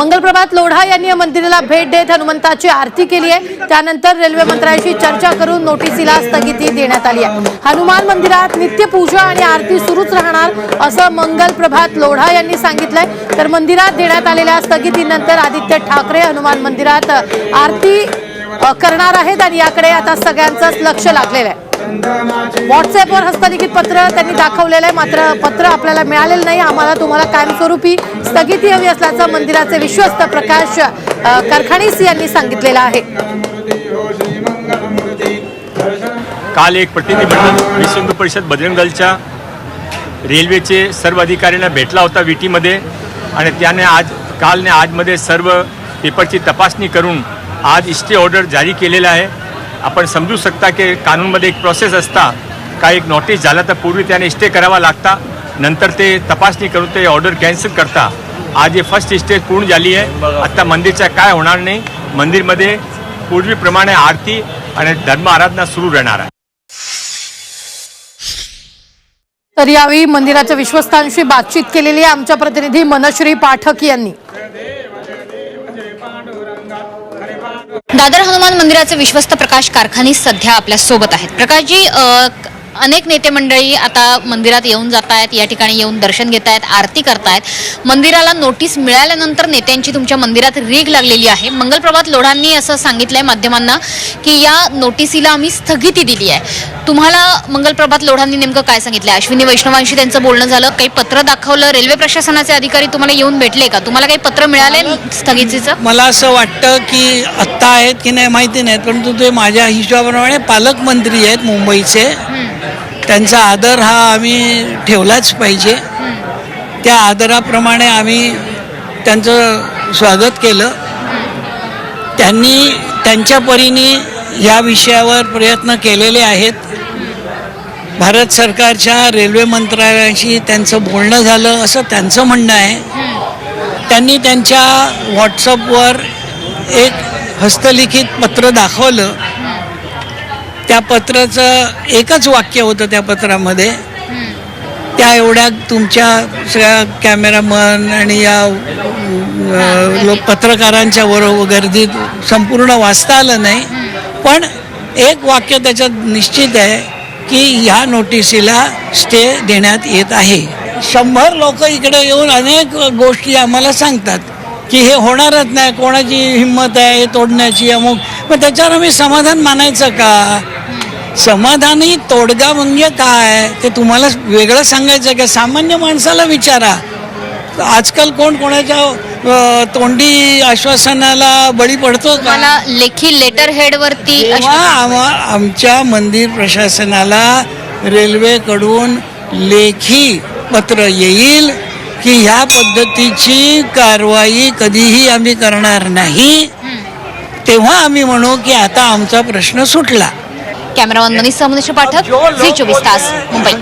मंगलप्रभात लोढा यांनी या मंदिराला भेट देत हनुमंताची आरती केली आहे. त्यानंतर रेल्वे मंत्र्यांशी चर्चा करून नोटिसीला स्थगिती देण्यात आली आहे. हनुमान मंदिरात नित्यपूजा आणि आरती सुरूच राहणार असं मंगलप्रभात लोढा यांनी सांगितलंय. तर मंदिरात देण्यात आलेल्या स्थगितीनंतर आदित्य ठाकरे हनुमान मंदिरात आरती करणार आहेत आणि याकडे आता सगळ्यांचंच लक्ष लागलेलं आहे. व्हॉट्सअपवर हस्तलिखित पत्र त्यांनी दाखवलेलं आहे. मात्र पत्र आपल्याला मिळालेलं नाही. आम्हाला तुम्हाला कायमस्वरूपी स्थगिती हवी असल्याचं मंदिराचे विश्वस्त प्रकाश अ, यांनी सांगितलेलं आहे. काल एक प्रतिनिधिमंडळ विश्व हिंदू परिषद बजरंग दलच्या रेल्वेचे सर्व अधिकाऱ्यांना भेटला होता विटीमध्ये. आणि त्याने आज कालने आजमध्ये सर्व पेपरची तपासणी करून आज इस्टे ऑर्डर जारी केलेला आहे. आपण समजू शकता की कानूनमध्ये एक प्रोसेस असता का एक नोटीस झाला तर पूर्वी त्याने स्टे करावा लागता नंतर ते तपासणी करून ते ऑर्डर कॅन्सल करता. आज हे फर्स्ट स्टेज पूर्ण झाली आहे. आता मंदिरच्या काय होणार नाही मंदिरमध्ये पूर्वीप्रमाणे आरती आणि धर्म आराधना सुरू राहणार आहे. तर यावेळी मंदिराच्या विश्वस्तांशी बातचीत केलेली आहे आमच्या प्रतिनिधी मनश्री पाठक यांनी. दादर हनुमान मंदिराचे विश्वस्त प्रकाश कारखानी सध्या आपल्यासोबत आहेत. प्रकाशजी अनेक नेते मंडळी आता मंदिरात येऊन जात आहेत या ठिकाणी येऊन दर्शन घेत आहेत आरती करतायत मंदिराला नोटीस मिळाल्यानंतर नेत्यांची तुमच्या मंदिरात रीग लागलेली आहे. मंगलप्रभात लोढांनी असं सांगितलंय माध्यमांना की या नोटिसीला आम्ही स्थगिती दिली आहे. तुम्हाला मंगलप्रभात लोढांनी नेमकं काय सांगितलंय? अश्विनी वैष्णवांशी त्यांचं बोलणं झालं. काही पत्र दाखवलं? रेल्वे प्रशासनाचे अधिकारी तुम्हाला येऊन भेटले का? तुम्हाला काही पत्र मिळाले स्थगितीचं? मला असं वाटतं की आत्ता आहेत की नाही माहिती नाही परंतु ते माझ्या हिशोबाप्रमाणे पालकमंत्री आहेत मुंबईचे. त्यांचा आदर हा आम्ही ठेवलाच पाहिजे. त्या आदराप्रमाणे आम्ही त्यांचं स्वागत केलं. त्यांनी त्यांच्या परीने या विषयावर प्रयत्न केलेले आहेत. भारत सरकारच्या रेल्वे मंत्रालयाशी त्यांचं बोलणं झालं असं त्यांचं म्हणणं आहे. त्यांनी त्यांच्या व्हॉट्सअपवर एक हस्तलिखित पत्र दाखवलं. त्या पत्राचं एकच वाक्य होतं त्या पत्रामध्ये. त्या एवढ्या तुमच्या सगळ्या कॅमेरामन आणि या लोक पत्रकारांच्या बरोबर गर्दीत संपूर्ण वाचता आलं नाही. पण एक वाक्य त्याच्यात निश्चित आहे. की ह्या नोटिसीला स्टे देण्यात येत आहे. शंभर लोक इकडे येऊन अनेक गोष्टी आम्हाला सांगतात की हे होणारच नाही कोणाची हिंमत आहे हे तोडण्याची अमुक. मग त्याच्यावर आम्ही समाधान मानायचं का? समाधानी तोडगा म्हणजे काय? ते तुम्हाला वेगळं सांगायचं का? सामान्य माणसाला विचारा. आजकाल कोण कोणाच्या तोंडी आश्वासनाला बळी पडतो मला लेखी लेटर हेड वरती तेव्हा आम्हा आमच्या मंदिर प्रशासनाला रेल्वेकडून लेखी पत्र येईल की ह्या पद्धतीची कारवाई कधीही आम्ही करणार नाही. तेव्हा आम्ही म्हणू की आता आमचा प्रश्न सुटला. कॅमेरामन मनीष समनेश पाठक झी चोवीस तास मुंबई